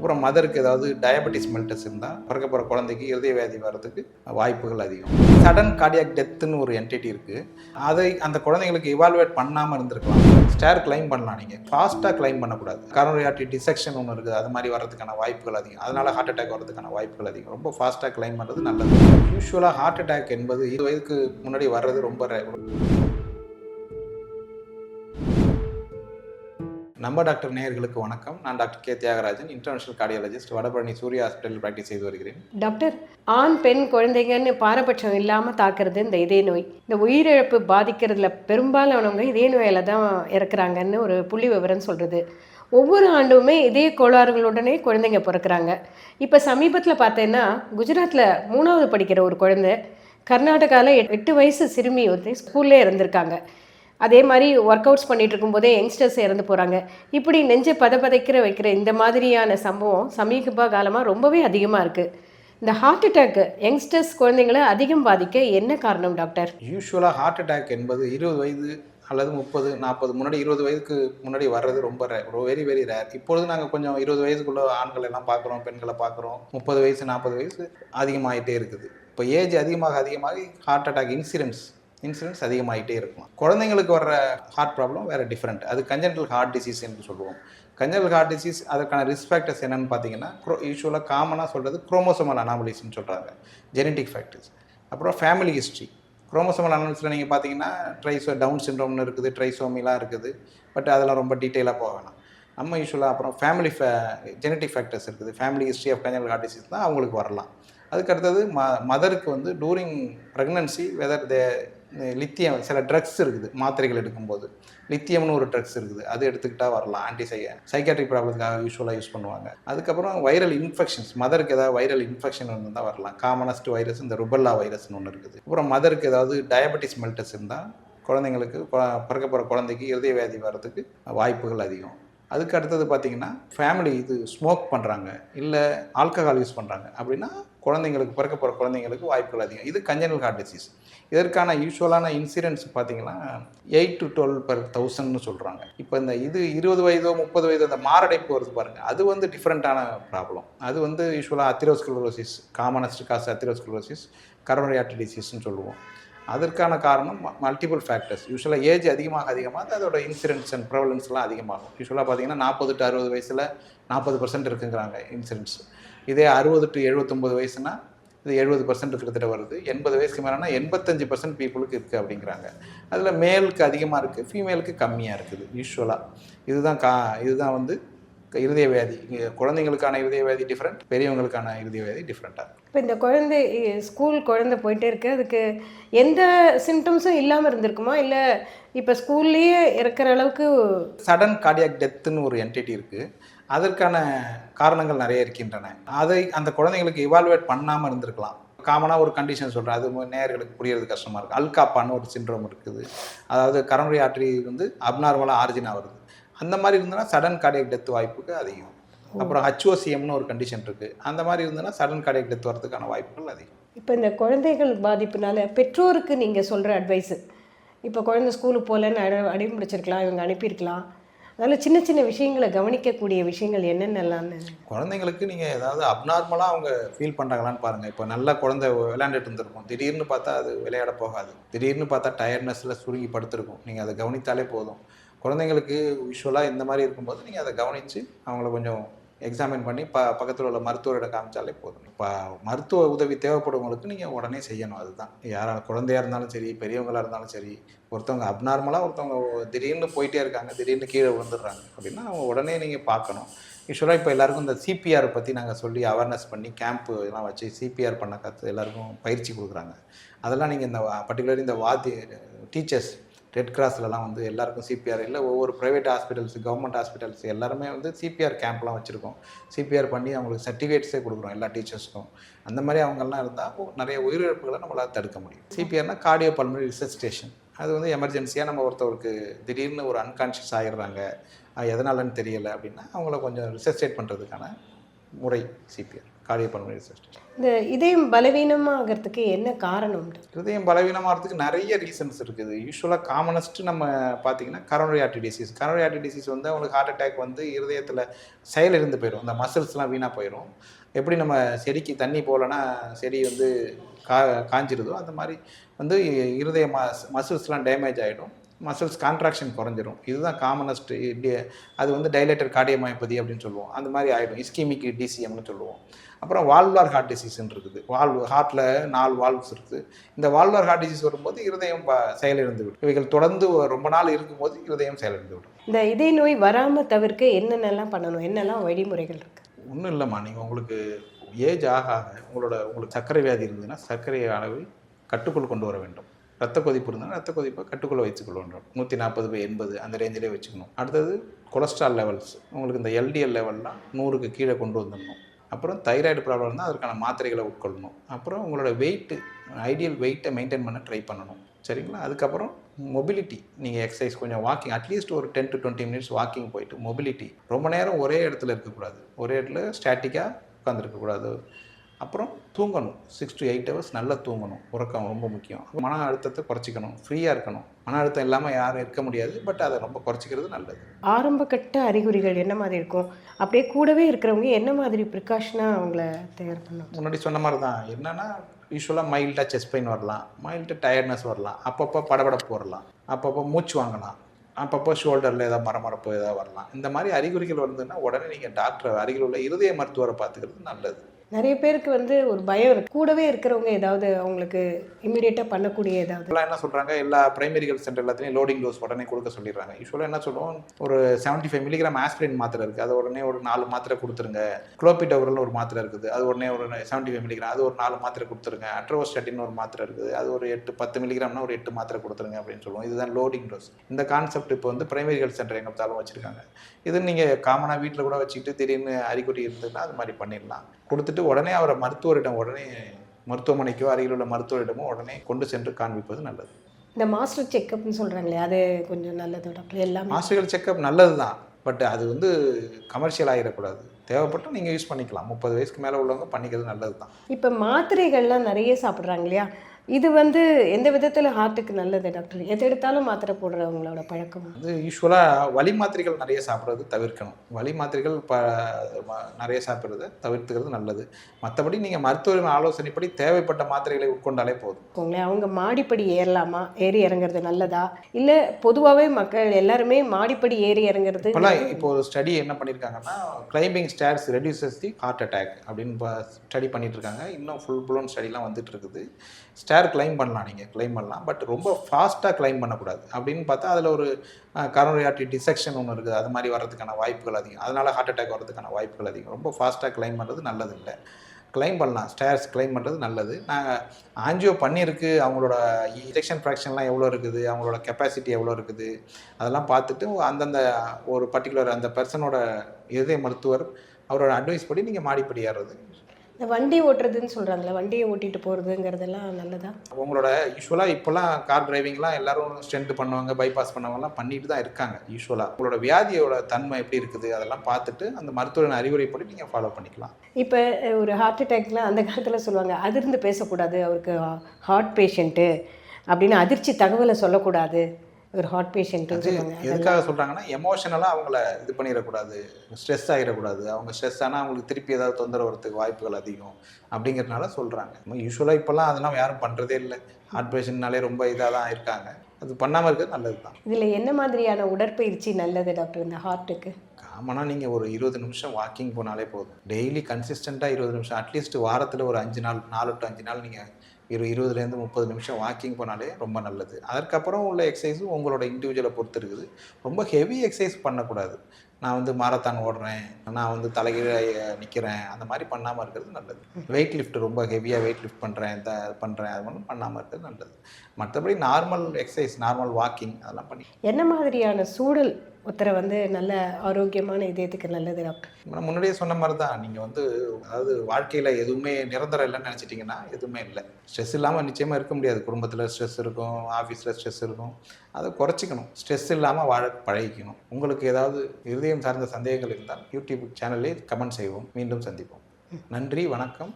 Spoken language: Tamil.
அப்புறம் மதருக்கு ஏதாவது டயபெட்டிஸ் மெல்டஸ் இருந்தால் பிறக்க போகிற குழந்தைக்கு இருதய வியாதி வர்றதுக்கு வாய்ப்புகள் அதிகம். சடன் கார்டியாக் டெத்துன்னு ஒரு என்டிட்டி இருக்குது அதை அந்த குழந்தைங்களுக்கு இவால்வேட் பண்ணாமல் இருந்திருக்கலாம். ஸ்டேர் கிளைம் பண்ணலாம் நீங்கள் ஃபாஸ்ட்டாக கிளைம் பண்ணக்கூடாது. கரோரியாட்டி டிசெக்ஷன் ஒன்று இருக்குது. அது மாதிரி வர்றதுக்கான வாய்ப்புகள் அதிகம். அதனால் ஹார்ட் அட்டாக் வர்றதுக்கான வாய்ப்புகள் அதிகம். ரொம்ப ஃபாஸ்ட்டாக கிளைம் பண்ணுறது நல்லது. யூஸ்வலாக ஹார்ட் அட்டாக் என்பது இது வயதுக்கு முன்னாடி வர்றது ரொம்ப நம்ம டாக்டர் நேயர்களுக்கு வணக்கம். நான் doctor K Thiagarajan international cardiologist Vadapalani Surya ஹாஸ்பிட்டலில் ப்ராக்டிஸ் செய்து வருகிறேன். டாக்டர் ஆண் பெண் குழந்தைங்கன்னு பாரபட்சம் இல்லாமல் தாக்குறது இந்த இதய நோய். இந்த உயிரிழப்பு பாதிக்கிறதுல பெரும்பாலானவங்க இதய நோயால் தான் இறக்குறாங்கன்னு ஒரு புள்ளி விவரம் சொல்கிறது ஒவ்வொரு ஆண்டுமே இதய கோளாறுகளுடனே குழந்தைங்க பிறக்கிறாங்க. இப்போ சமீபத்தில் பார்த்தேன்னா குஜராத்தில் மூணாவது படிக்கிற ஒரு குழந்தை கர்நாடகாவில் எட்டு வயசு சிறுமி வந்து ஸ்கூல்லே இருந்திருக்காங்க. அதே மாதிரி ஒர்க் அவுட்ஸ் பண்ணிகிட்டு இருக்கும்போதே யங்ஸ்டர்ஸ் இறந்து போகிறாங்க இப்படி நெஞ்சை பதபதைக்கிற வைக்கிற இந்த மாதிரியான சம்பவம் சமீப காலமாக ரொம்பவே அதிகமாக இருக்குது இந்த ஹார்ட் அட்டாக்கு யங்ஸ்டர்ஸ் குழந்தைங்களை அதிகம் பாதிக்க என்ன காரணம் டாக்டர் யூஸ்வலாக ஹார்ட் அட்டாக் என்பது இருபது வயது அல்லது முப்பது நாற்பது முன்னாடி இருபது வயதுக்கு முன்னாடி வர்றது ரொம்ப ரேர் வெரி வெரி ரேர் இப்பொழுது நாங்கள் கொஞ்சம் இருபது வயதுக்குள்ள ஆண்கள் எல்லாம் பார்க்குறோம் பெண்களை பார்க்குறோம். முப்பது வயசு நாற்பது வயசு அதிகமாகிட்டே இருக்குது. இப்போ ஏஜ் அதிகமாக அதிகமாக ஹார்ட் அட்டாக் இன்சூரன்ஸ் இன்சிடென்ட்ஸ் அதிகமாகிட்டே இருக்கும். குழந்தைங்களுக்கு வர்ற ஹார்ட் ப்ராப்ளம் வேறு டிஃப்ரெண்ட் அது கஞ்சன்டல் ஹார்ட் டிசீஸ் என்று சொல்லுவோம். கஞ்சன்டல் ஹார்ட் டிசீஸ் அதற்கான ரிஸ்க் ஃபேக்டர்ஸ் என்னென்னு பார்த்தீங்கன்னா க்ரோ யூஸ்வலாக காமனாக சொல்கிறது குரோமோசோமல் அனாமலிஸ்ன்னு சொல்கிறாங்க ஜெனட்டிக் ஃபேக்டர்ஸ் அப்புறம் ஃபேமிலி ஹிஸ்ட்ரி குரோமோசோமல் அனாலிசிஸில் நீங்கள் பார்த்தீங்கன்னா ட்ரைசோ டவுன் சிண்ட்ரோம்னு இருக்குது ட்ரைசோமிலாம் இருக்குது. பட் அதெல்லாம் ரொம்ப டீட்டெயிலாக போக வேணாம். நம்ம யூஸ்வலாக அப்புறம் ஃபேமிலி ஃபே ஜெனட்டிக் ஃபேக்டர்ஸ் இருக்குது. Family history of congenital heart disease தான் அவங்களுக்கு வரலாம். அதுக்கு அடுத்தது ம மதருக்கு வந்து during pregnancy whether they lithium சில ட்ரக்ஸ் இருக்குது மாத்திரைகள் எடுக்கும்போது. லித்தியம்னு ஒரு ட்ரக்ஸ் இருக்குது அது எடுத்துக்கிட்டால் வரலாம். ஆன்டி சை சைக்காட்ரிக் ப்ராப்ளத்துக்காக யூஸ்வலாக யூஸ் பண்ணுவாங்க. அதுக்கப்புறம் வைரல் இன்ஃபெக்ஷன்ஸ் மதருக்கு ஏதாவது வைரல் இன்ஃபெக்ஷன் இருந்தால் வரலாம். காமனஸ்ட் வைரஸ் இந்த ருபல்லா வைரஸ்னு ஒன்று இருக்குது. அப்புறம் மதருக்கு ஏதாவது டயபெட்டிஸ் மெல்டஸ் இருந்தால் குழந்தைங்களுக்கு பிறக்க போகிற குழந்தைக்கு இருதய வியாதி வர்றதுக்கு வாய்ப்புகள் அதிகம். அதுக்கு அடுத்தது பார்த்தீங்கன்னா ஃபேமிலி இது ஸ்மோக் பண்ணுறாங்க இல்லை ஆல்கஹால் யூஸ் பண்ணுறாங்க அப்படின்னா குழந்தைங்களுக்கு பிறக்க போகிற குழந்தைங்களுக்கு வாய்ப்புகள் அதிகம். இது கஞ்சனல் ஹார்ட் டிசீஸ் இதற்கான யூஸ்வலான இன்சூரன்ஸ் பார்த்தீங்கன்னா எயிட் டு டுவெல் பர் தௌசண்ட்னு சொல்கிறாங்க இப்போ இந்த இது இருபது வயதோ முப்பது வயதோ அந்த மாரடைப்பு வருது பாருங்கள் அது வந்து டிஃப்ரெண்ட்டான ப்ராப்ளம் அது வந்து யூஸ்வலாக அத்திரோஸ்குலரோசிஸ் காமனஸ்ட் காசு அத்திரோஸ்குலரோசிஸ் கரோனரி ஆர்ட் டிசீஸ்னு சொல்லுவோம். அதற்கான காரணம் மல்டிபிள் ஃபேக்டர்ஸ் யூஸ்வலாக ஏஜ் அதிகமாக அதிகமாக அதோட இன்சூரன்ஸ் அண்ட் ப்ரவலன்ஸ்லாம் அதிகமாகும். யூஸ்வலாக பார்த்தீங்கன்னா நாற்பது டு அறுபது வயசில் நாற்பது பர்சன்ட் இருக்குங்கிறாங்க இன்சூரன்ஸ் இதே அறுபது டு எழுபத்தொம்பது வயசுனா இது எழுபது பர்சன்ட் கிட்டத்தட்ட வருது. எண்பது வயசுக்கு மேலேனா எண்பத்தஞ்சு பர்சன்ட் பீப்புளுக்கு இருக்குது அப்படிங்கிறாங்க. அதில் மேலுக்கு அதிகமாக இருக்குது ஃபீமேலுக்கு கம்மியாக இருக்குது யூஸ்வலாக இதுதான் கா இதுதான் வந்து இருதய வியாதி குழந்தைங்களுக்கான இருதய வியாதி டிஃப்ரெண்ட் பெரியவங்களுக்கான இருதய வியாதி டிஃப்ரெண்ட்டாக இப்போ இந்த குழந்தை ஸ்கூல் குழந்தை போயிட்டே இருக்கு அதுக்கு எந்த சிம்டம்ஸும் இல்லாமல் இருந்திருக்குமா? இல்லை இப்போ ஸ்கூல்லேயே இருக்கிற அளவுக்கு சடன் கார்டியாக் டெத்துன்னு ஒரு என்டிட்டி இருக்குது அதற்கான காரணங்கள் நிறைய இருக்கின்றன. அதை அந்த குழந்தைங்களுக்கு இவால்வேட் பண்ணாமல் இருந்திருக்கலாம். காமனாக ஒரு கண்டிஷன் சொல்கிறேன் அது நேயர்களுக்கு புரியறது கஷ்டமாக இருக்குது அல்காப்பான்னு ஒரு சிண்ட்ரோம் இருக்குது. அதாவது கரோனரி ஆர்டரி வந்து அப்நார்மலாக ஆரிஜினாக வருது. அந்த மாதிரி இருந்ததுன்னா சடன் கார்டியாக் டெத் வாய்ப்புக்கு அதிகம். அப்புறம் ஹச்ஓசிஎம்னு ஒரு கண்டிஷன் இருக்குது அந்த மாதிரி இருந்ததுன்னா சடன் கார்டியாக் டெத் வரதுக்கான வாய்ப்புகள் அதிகம். இப்போ இந்த குழந்தைகள் பாதிப்புனால பெற்றோருக்கு நீங்கள் சொல்கிற அட்வைஸு இப்போ குழந்தை ஸ்கூலுக்கு போகலன்னு அட அடி முடிச்சிருக்கலாம் இவங்க அனுப்பியிருக்கலாம். அதனால் சின்ன சின்ன விஷயங்களை கவனிக்கக்கூடிய விஷயங்கள் என்னென்னலாம்னு குழந்தைங்களுக்கு நீங்கள் ஏதாவது அப்நார்மலாக அவங்க ஃபீல் பண்ணுறாங்களான்னு பாருங்கள் இப்போ நல்ல குழந்தை விளையாண்டுட்டு இருந்திருக்கும். திடீர்னு பார்த்தா அது விளையாட போகாது. திடீர்னு பார்த்தா டயர்ட்னஸில் சுருங்கி படுத்திருக்கும். நீங்கள் அதை கவனித்தாலே போதும். குழந்தைங்களுக்கு யூஸ்வலாக இந்த மாதிரி இருக்கும்போது நீங்கள் அதை கவனித்து அவங்கள கொஞ்சம் எக்ஸாமின் பண்ணி ப பக்கத்தில் உள்ள மருத்துவரிடம் காமிச்சாலே போதும். இப்போ மருத்துவ உதவி தேவைப்படுவங்களுக்கு நீங்கள் உடனே செய்யணும். அதுதான். யாரா குழந்தையாக இருந்தாலும் சரி பெரியவங்களாக இருந்தாலும் சரி ஒருத்தவங்க அப்நார்மலாக ஒருத்தவங்க திடீர்னு போயிட்டே இருக்காங்க திடீர்னு கீழே விழுந்துடுறாங்க அப்படின்னா அவங்க உடனே நீங்கள் பார்க்கணும். யூஸ்வலாக இப்போ எல்லாருக்கும் இந்த சிபிஆர் பற்றி நாங்கள் சொல்லி அவேர்னஸ் பண்ணி கேம்ப்பு இதெல்லாம் வச்சு சிபிஆர் பண்ண கற்று எல்லாருக்கும் பயிற்சி கொடுக்குறாங்க. அதெல்லாம் நீங்கள் இந்த பர்டிகுலர் இந்த வாத்தி டீச்சர்ஸ் ரெட் கிராஸ்லலாம் வந்து எல்லாருக்கும் சிபிஆர் இல்லை ஒவ்வொரு ப்ரைவேட் ஹாஸ்பிட்டல்ஸ் கவர்மெண்ட் ஹாஸ்பிட்டல்ஸ் எல்லாருமே வந்து சிபிஆர் கேம்ப்லாம் வச்சுருக்கோம். சிபிஆர் பண்ணி அவங்களுக்கு சர்டிஃபிகேட்ஸே கொடுக்குறோம் எல்லா டீச்சர்ஸ்க்கும் அந்த மாதிரி அவங்கெல்லாம் இருந்தால் நிறைய உயிரிழப்புகளை நம்மளால் தடுக்க முடியும். சிபிஆர்னால் கார்டியோ பல்மனரி ரிசர்ச் ஸ்டேஷன் அது வந்து எமர்ஜென்சியாக நம்ம ஒருத்தவருக்கு திடீர்னு ஒரு அன்கான்ஷியஸ் ஆகிடுறாங்க எதனாலன்னு தெரியலை அப்படின்னா அவங்கள கொஞ்சம் ரிசர்ச்சேட் பண்ணுறதுக்கான முறை சிபிஆர் கார்டியோபல்மனரி ரிசர்ச் இந்த இதயம் பலவீனமாகறதுக்கு என்ன காரணம்? இருதயம் பலவீனமாகிறதுக்கு நிறைய ரீசன்ஸ் இருக்குது. யூஸ்வலாக காமனஸ்ட் நம்ம பார்த்தீங்கன்னா coronary artery disease coronary artery disease வந்து அவங்களுக்கு ஹார்ட் அட்டாக் வந்து இருதயத்தில் செயல் இருந்து போயிடும் அந்த மசில்ஸ்லாம் வீணாக போயிடும் எப்படி நம்ம செடிக்கு தண்ணி போகலன்னா செடி வந்து கா காஞ்சிருதோ அந்த மாதிரி வந்து இருதய மசில்ஸ்லாம் டேமேஜ் ஆகிடும் மசில்ஸ் கான்ட்ராக்ஷன் குறைஞ்சிரும். இதுதான் காமனஸ்ட் அது வந்து டைலேட்டர் கார்டியமாயப்பதி அப்படின்னு சொல்லுவோம். அந்த மாதிரி ஆகிடும் இஸ்கீமிக் டிசிஎம்னு சொல்லுவோம். அப்புறம் வால்வார் ஹார்ட் டிசீஸ்ன்னு இருக்குது. வால்வ் ஹார்ட்டில் நாலு வால்வ்ஸ் இருக்குது இந்த வால்வார் ஹார்ட் டிசீஸ் வரும்போது இருதயம் செயலிழந்து விடும். இவைகள் தொடர்ந்து ரொம்ப நாள் இருக்கும்போது இருதயம் செயலிழந்து விடும். இந்த இதய நோய் வராம தவிர்க்க என்னென்னலாம் பண்ணணும்? என்னெல்லாம் வழிமுறைகள் இருக்கு? ஒன்றும் இல்லைம்மா. நீங்கள் உங்களுக்கு ஏஜ் ஆக ஆக உங்களோட உங்களுக்கு சர்க்கரை வியாதி இருந்ததுன்னா சர்க்கரை அளவை கட்டுக்குள் கொண்டு வர வேண்டும். ரத்த கொதிப்பு இருந்தால் ரத்த கொதிப்பை கட்டுக்குள்ளே வச்சுக்கொள்ள நூற்றி நாற்பது பை எண்பது அந்த ரேஞ்சிலே வச்சுக்கணும். அடுத்தது கொலஸ்ட்ரால் லெவல்ஸ் உங்களுக்கு இந்த எல்டிஎல் லெவல்லாம் நூறுக்கு கீழே கொண்டு வந்துடணும். அப்புறம் தைராய்டு ப்ராப்ளம் இருந்தால் அதற்கான மாத்திரைகளை உட்கொள்ளணும். அப்புறம் உங்களோட வெயிட்டு ஐடியல் வெயிட்டை மெயின்டைன் பண்ண ட்ரை பண்ணணும். சரிங்களா? அதுக்கப்புறம் மொபிலிட்டி நீங்கள் எக்ஸசைஸ் கொஞ்சம் வாக்கிங் அட்லீஸ்ட் ஒரு ten to twenty minutes walking போயிட்டு மொபிலிட்டி ரொம்ப நேரம் ஒரே இடத்துல இருக்கக்கூடாது. ஒரே இடத்துல ஸ்டாட்டிக்காக உட்காந்துருக்கக்கூடாது அப்புறம் தூங்கணும். சிக்ஸ் to எயிட் ஹவர்ஸ் நல்லா தூங்கணும். உறக்கம் ரொம்ப முக்கியம். மன அழுத்தத்தை குறைச்சிக்கணும். ஃப்ரீயாக இருக்கணும். மன அழுத்தம் இல்லாமல் யாரும் இருக்க முடியாது. பட் அதை ரொம்ப குறைச்சிக்கிறது நல்லது. ஆரம்ப கட்ட அறிகுறிகள் என்ன மாதிரி இருக்கும்? அப்படியே கூடவே இருக்கிறவங்க என்ன மாதிரி ப்ரிகாஷனாக அவங்கள தயார் பண்ணணும்? முன்னாடி சொன்ன மாதிரி தான் என்னென்னா யூஸ்வலாக மைல்டாக செஸ்ட் பெயின் வரலாம். மைல்டு டயர்ட்னஸ் வரலாம். அப்பப்போ படபடப்பு வரலாம். அப்பப்போ மூச்சு வாங்கலாம். அப்பப்போ ஷோல்டரில் ஏதாவது மரமரப்பு ஏதாவது வரலாம். இந்த மாதிரி அறிகுறிகள் வந்ததுன்னா உடனே நீங்கள் டாக்டர் அருகில் உள்ள இருதய மருத்துவரை பார்த்துக்கிறது நல்லது. நிறைய பேருக்கு வந்து ஒரு பயம் இருக்கு. கூடவே இருக்கிறவங்க ஏதாவது அவங்களுக்கு இமீடியட்டாக பண்ணக்கூடிய ஏதாவது? என்ன சொல்கிறாங்க எல்லா பிரைமரி ஹெல்த் சென்டர் எல்லாத்துலேயும் லோடிங் டோஸ் உடனே கொடுக்க சொல்லிடுறாங்க. யூஸ்வலாக என்ன சொல்லுவோம் ஒரு 75 ஃபைவ் மில்லிகிராம் ஆஸ்பிரின் மாத்திரை இருக்குது அது உடனே ஒரு நாலு மாத்திரை கொடுத்துருங்க. குளோபிடோவரல்னு ஒரு மாத்திரை இருக்குது. அது உடனே ஒரு 75 ஃபைவ் மில்லிகிராம் அது ஒரு நாலு மாத்திரை கொடுத்துருங்க. அட்ரோஸ்டாட்டின் ஒரு மாத்திரை இருக்குது. அது ஒரு எட்டு பத்து மில்லிகிராம்னா ஒரு எட்டு மாத்திரை கொடுத்துருங்க அப்படின்னு சொல்லுவோம். இதுதான் லோடிங் டோஸ் இந்த கான்செப்ட் இப்போ வந்து பிரைமரி ஹெல்த் சென்டர் எங்கே பார்த்தாலும் வச்சுருக்காங்க. இது நீங்கள் காமனாக வீட்டில் கூட வச்சுக்கிட்டு திடீர்னு அறிகுறி இருந்ததுன்னா அது மாதிரி பண்ணிடலாம். கொடுத்துட்டு உடனே அவரை மருத்துவரிடம் உடனே மருத்துவமனைக்கோ அருகில் உள்ள மருத்துவரிடமோ உடனே கொண்டு சென்று காண்பிப்பது நல்லது. இந்த மாஸ்டர் செக்கப்னு சொல்கிறாங்களே அது கொஞ்சம் நல்லது டாக்டர் எல்லாமே. மாஸ்டர்கள் செக்கப் நல்லது தான் பட் அது வந்து கமர்ஷியல் ஆகிடக்கூடாது தேவைப்பட்டால் நீங்கள் யூஸ் பண்ணிக்கலாம். முப்பது வயசுக்கு மேலே உள்ளவங்க பண்ணிக்கிறது நல்லது தான் இப்போ மாத்திரைகள்லாம் நிறைய சாப்பிட்றாங்க இல்லையா? இது வந்து எந்த விதத்தில் ஹார்ட்டுக்கு நல்லது டாக்டர் எது எடுத்தாலும் மாத்திரை போடுறவங்களோட பழக்கம். அது யூஸ்வலாக வலி மாத்திரைகள் நிறைய சாப்பிட்றது தவிர்க்கணும். வலி மாத்திரைகள் ப நிறைய சாப்பிட்றத தவிர்த்துக்கிறது நல்லது. மற்றபடி நீங்கள் மருத்துவரின் ஆலோசனைப்படி தேவைப்பட்ட மாத்திரைகளை உட்கொண்டாலே போதும். அவங்க மாடிப்படி ஏறலாமா? ஏறி இறங்குறது நல்லதா? இல்லை பொதுவாகவே மக்கள் எல்லாருமே மாடிப்படி ஏறி இறங்குறது இப்போ ஒரு ஸ்டடி என்ன பண்ணியிருக்காங்கன்னா climbing stairs reduces the heart attack அப்படின்னு ஸ்டடி பண்ணிட்டு இருக்காங்க. இன்னும் ஃபுல் ப்ளோன் ஸ்டடிலாம் வந்துட்டு இருக்குது. ஸ்டேர் கிளைம் பண்ணலாம் நீங்கள் கிளைம் பண்ணலாம். பட் ரொம்ப ஃபாஸ்ட்டாக கிளைம் பண்ணக்கூடாது. அப்படின்னு பார்த்தா அதில் ஒரு கரோனரி டிசெக்ஷன் ஒன்று இருக்குது. அது மாதிரி வர்றதுக்கான வாய்ப்புகள் அதிகம். அதனால் ஹார்ட் அட்டாக் வர்றதுக்கான வாய்ப்புகள் அதிகம். ரொம்ப ஃபாஸ்ட்டாக கிளைம் பண்ணுறது நல்லது இல்லை. கிளைம் பண்ணலாம். ஸ்டேர்ஸ் கிளைம் பண்ணுறது நல்லது. நாங்கள் ஆஞ்சியோ பண்ணியிருக்கு. அவங்களோட இன்ஜெக்ஷன் ஃப்ராக்ஷன்லாம் எவ்வளோ இருக்குது? அவங்களோட கெப்பாசிட்டி எவ்வளோ இருக்குது? அதெல்லாம் பார்த்துட்டு அந்தந்த ஒரு பர்டிகுலர் அந்த பர்சனோட இதய மருத்துவர் அவரோட அட்வைஸ் படி நீங்கள் மாடிப்படி ஏறுறது. இந்த வண்டி ஓட்டுறதுன்னு சொல்கிறாங்களே வண்டியை ஓட்டிட்டு போகிறதுங்கிறதெல்லாம் நல்லதா? உங்களோட யூஸ்வலாக இப்போல்லாம் கார் டிரைவிங்லாம் எல்லாரும் ஸ்ட்ரென்த் பண்ணுவாங்க பைபாஸ் பண்ணவங்கலாம் பண்ணிட்டு தான் இருக்காங்க யூஸ்வலாக உங்களோட வியாதியோட தன்மை எப்படி இருக்குது அதெல்லாம் பார்த்துட்டு அந்த மருத்துவரின் அறிவுரைப்படி நீங்கள் ஃபாலோ பண்ணிக்கலாம். இப்போ ஒரு ஹார்ட் அட்டாக்லாம் அந்த காலத்தில் சொல்லுவாங்க அதிர்ந்து பேசக்கூடாது அவருக்கு ஹார்ட் பேஷண்ட்டு அப்படின்னு அதிர்ச்சி தகவலை சொல்லக்கூடாது. ஒரு ஹார்ட் சொல்லுவாங்க. எதுக்காக சொல்கிறாங்கன்னா எமோஷனலாக அவங்கள இது பண்ணிடக்கூடாது. ஸ்ட்ரெஸ் ஆகிடக்கூடாது அவங்க ஸ்ட்ரெஸ் ஆனால் அவங்களுக்கு திருப்பி ஏதாவது தொந்தரவு வரதுக்கு வாய்ப்புகள் அதிகம் அப்படிங்கிறதுனால சொல்கிறாங்க யூஸ்வலாக இப்போல்லாம் அதெல்லாம் யாரும் பண்ணுறதே இல்லை. ஹார்ட் பேஷண்ட்னாலே ரொம்ப இதாக தான் இருக்காங்க. அது பண்ணாமல் இருக்கிறது நல்லது தான் இதில் என்ன மாதிரியான உடற்பயிற்சி நல்லது டாக்டர் இந்த ஹார்ட்டுக்கு காமனாக நீங்கள் ஒரு இருபது நிமிஷம் வாக்கிங் போனாலே போதும். டெய்லி கன்சிஸ்டண்ட்டாக இருபது நிமிஷம் அட்லீஸ்ட் வாரத்தில் ஒரு அஞ்சு நாள் நாலு டு அஞ்சு நாள் நீங்கள் இரு இருபதுலேருந்து முப்பது நிமிஷம் வாக்கிங் போனாலே ரொம்ப நல்லது. அதற்கப்புறம் உள்ள எக்ஸசைஸும் உங்களோட இண்டிவிஜுவலை பொறுத்து இருக்குது. ரொம்ப ஹெவி எக்ஸசைஸ் பண்ணக்கூடாது. நான் வந்து மாரத்தான் ஓடுறேன் நான் வந்து தலைகீழ நிற்கிறேன் அந்த மாதிரி பண்ணாமல் இருக்கிறது நல்லது. வெயிட் லிஃப்ட் ரொம்ப ஹெவியாக வெயிட் லிஃப்ட் பண்ணுறேன் இந்த பண்ணுறேன் அது மட்டும் பண்ணாமல் இருக்கிறது நல்லது. மற்றபடி நார்மல் எக்ஸசைஸ் நார்மல் வாக்கிங் அதெல்லாம் பண்ணி என்ன மாதிரியான சூழல் ஒருத்தரை வந்து நல்ல ஆரோக்கியமான இதயத்துக்கு நல்லது டாக்டர் முன்னாடியே சொன்ன மாதிரி தான் நீங்கள் வந்து அதாவது வாழ்க்கையில் எதுவுமே நிரந்தரம் இல்லைன்னு நினச்சிட்டிங்கன்னா எதுவுமே இல்லை. ஸ்ட்ரெஸ் இல்லாமல் நிச்சயமாக இருக்க முடியாது. குடும்பத்தில் ஸ்ட்ரெஸ் இருக்கும் ஆஃபீஸில் ஸ்ட்ரெஸ் இருக்கும். அதை குறைச்சிக்கணும். ஸ்ட்ரெஸ் இல்லாமல் வாழ பழகிக்கணும். உங்களுக்கு ஏதாவது இருதயம் சார்ந்த சந்தேகங்கள் இருந்தால் யூடியூப் சேனலில் கமெண்ட் செய்வோம். மீண்டும் சந்திப்போம். நன்றி வணக்கம்.